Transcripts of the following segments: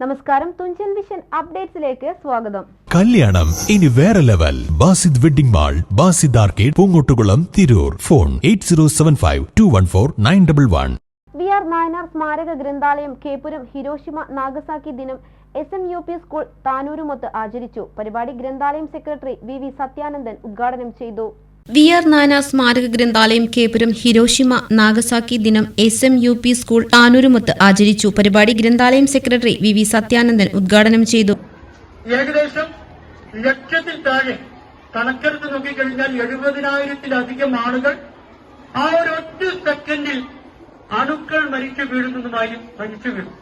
നമസ്കാരം തുഞ്ചൻ വിഷൻ അപ്ഡേറ്റ്സിലേക്ക് സ്വാഗതം. കല്യാണം ഇനി വേറെ level. Basid wedding mall Basid arcade Poongottukulam Tirur. Phone eight zero seven five two one four nine double one. V R Nayanar സ്മാരക ഗ്രന്ഥാലയം Keppuram Hiroshima Nagasaki ദിനം S M U P school താനൂരുമൊത്ത് ആചരിച്ചു. പരിപാടി ഗ്രന്ഥാലയം സെക്രട്ടറി വി വി സത്യാനന്ദൻ ഉദ്ഘാടനം ചെയ്തു. V R നാന സ്മാരക ഗ്രന്ഥാലയം കേപുരം ഹിരോഷിമ നാഗസാക്കി ദിനം S M U P school താനൂരുമൊത്ത് ആചരിച്ചു. പരിപാടി ഗ്രന്ഥാലയം സെക്രട്ടറി വി വി സത്യാനന്ദൻ ഉദ്ഘാടനം ചെയ്തു. ഏകദേശം ലക്ഷത്തിൽ താഴെ കണക്കെടുത്ത് നോക്കിക്കഴിഞ്ഞാൽ എഴുപതിനായിരത്തിലധികം ആളുകൾ ആ ഒരു ഒറ്റ സെക്കൻഡിൽ അണുക്കൾ മരിച്ചു വീഴുന്നതുമായി മരിച്ചു വീഴും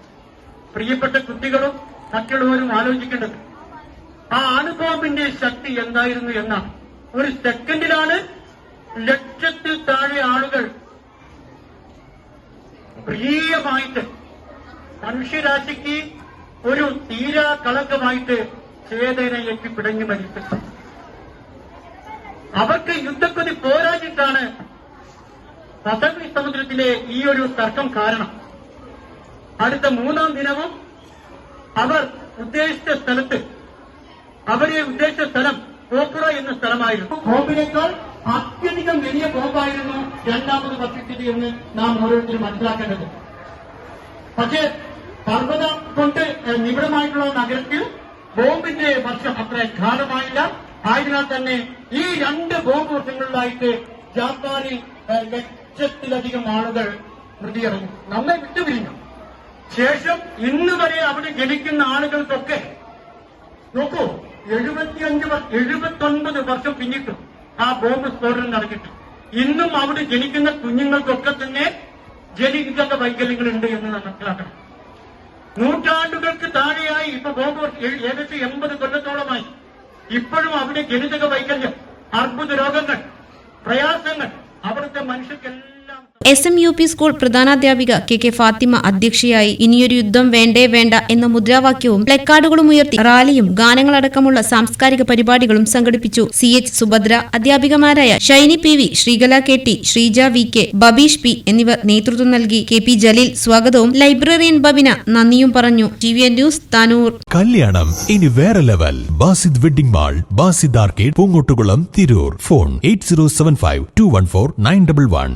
പ്രിയപ്പെട്ട കുട്ടികളും മറ്റുള്ളവരും ആലോചിക്കേണ്ടത് ആ അണുബോംബിന്റെ ശക്തി എന്തായിരുന്നു എന്നാണ്. ഒരു സെക്കൻഡിലാണ് ലക്ഷത്തിൽ താഴെ ആളുകൾ പ്രിയമായിട്ട് മനുഷ്യരാശിക്ക് ഒരു തീരാ കളങ്കമായിട്ട് ചേതനയേക്ക് പിടഞ്ഞു മരിച്ചു അവർക്ക് യുദ്ധക്കൊതി പോരാഞ്ഞിട്ടാണ് പസഫിക് സമുദ്രത്തിലെ ഈ ഒരു തർക്കം കാരണം. അടുത്ത മൂന്നാം ദിനവും അവർ ഉദ്ദേശിച്ച സ്ഥലത്ത് അവരെ ഉദ്ദേശിച്ച സ്ഥലം കോപ്പുറ എന്ന സ്ഥലമായിരുന്നു. ബോംബിനേക്കാൾ അത്യധികം വലിയ ബോംബായിരുന്നു രണ്ടാമത് വർഷിച്ചത് എന്ന് നാം ഓരോരുത്തരും മനസ്സിലാക്കേണ്ടത് പക്ഷേ പർവത കൊണ്ട് നിബിഡമായിട്ടുള്ള നഗരത്തിൽ ബോംബിന്റെ വർഷം അത്ര ഘാതമായില്ല ആയതിനാൽ തന്നെ ഈ രണ്ട് ബോംബ് വർഷങ്ങളിലായിട്ട് ജാപ്പാനിൽ ലക്ഷത്തിലധികം ആളുകൾ പ്രതിയറങ്ങി നമ്മെ വിട്ടുപിരിഞ്ഞു. ശേഷം ഇന്ന് വരെ അവിടെ ജനിക്കുന്ന ആളുകൾക്കൊക്കെ നോക്കൂ എഴുപത്തിയഞ്ച് എഴുപത്തൊൻപത് വർഷം പിന്നിട്ടു. ആ ബോംബ് സ്ഫോടനം നടന്നിട്ട്. ഇന്നും അവിടെ ജനിക്കുന്ന കുഞ്ഞുങ്ങൾക്കൊക്കെ തന്നെ ജനിക്കുന്ന വൈകല്യങ്ങൾ ഉണ്ട് എന്ന് മനസ്സിലാക്കണം. നൂറ്റാണ്ടുകൾക്ക് താഴെയായി ഇപ്പൊ ബോംബ് ഏകദേശം എൺപത് കൊല്ലത്തോളമായി. ഇപ്പോഴും അവിടെ ജനിതക വൈകല്യം അർബുദ രോഗങ്ങൾ പ്രയാസങ്ങൾ അവിടുത്തെ മനുഷ്യർക്കെല്ലാം S M U P school പ്രധാനാധ്യാപിക K K Fathima അധ്യക്ഷയായി. ഇനിയൊരു യുദ്ധം വേണ്ടേ വേണ്ട എന്ന മുദ്രാവാക്യവും പ്ലക്കാർഡുകളും ഉയർത്തി റാലിയും ഗാനങ്ങളടക്കമുള്ള സാംസ്കാരിക പരിപാടികളും സംഘടിപ്പിച്ചു C H Subhadra. അധ്യാപികമാരായ Shiny P V Sreekala K T Sreeja V K Babeesh P എന്നിവർ നേതൃത്വം നൽകി. കെ പി ജലീൽ സ്വാഗതവും ലൈബ്രറിയൻ ബബിന നന്ദിയും പറഞ്ഞു. T V news Tanur. കല്യാണം ഇനി വേറെ level. Basid wedding mall Basid arcade Poongottukulam Tirur. Phone eight zero seven five two one four nine double one.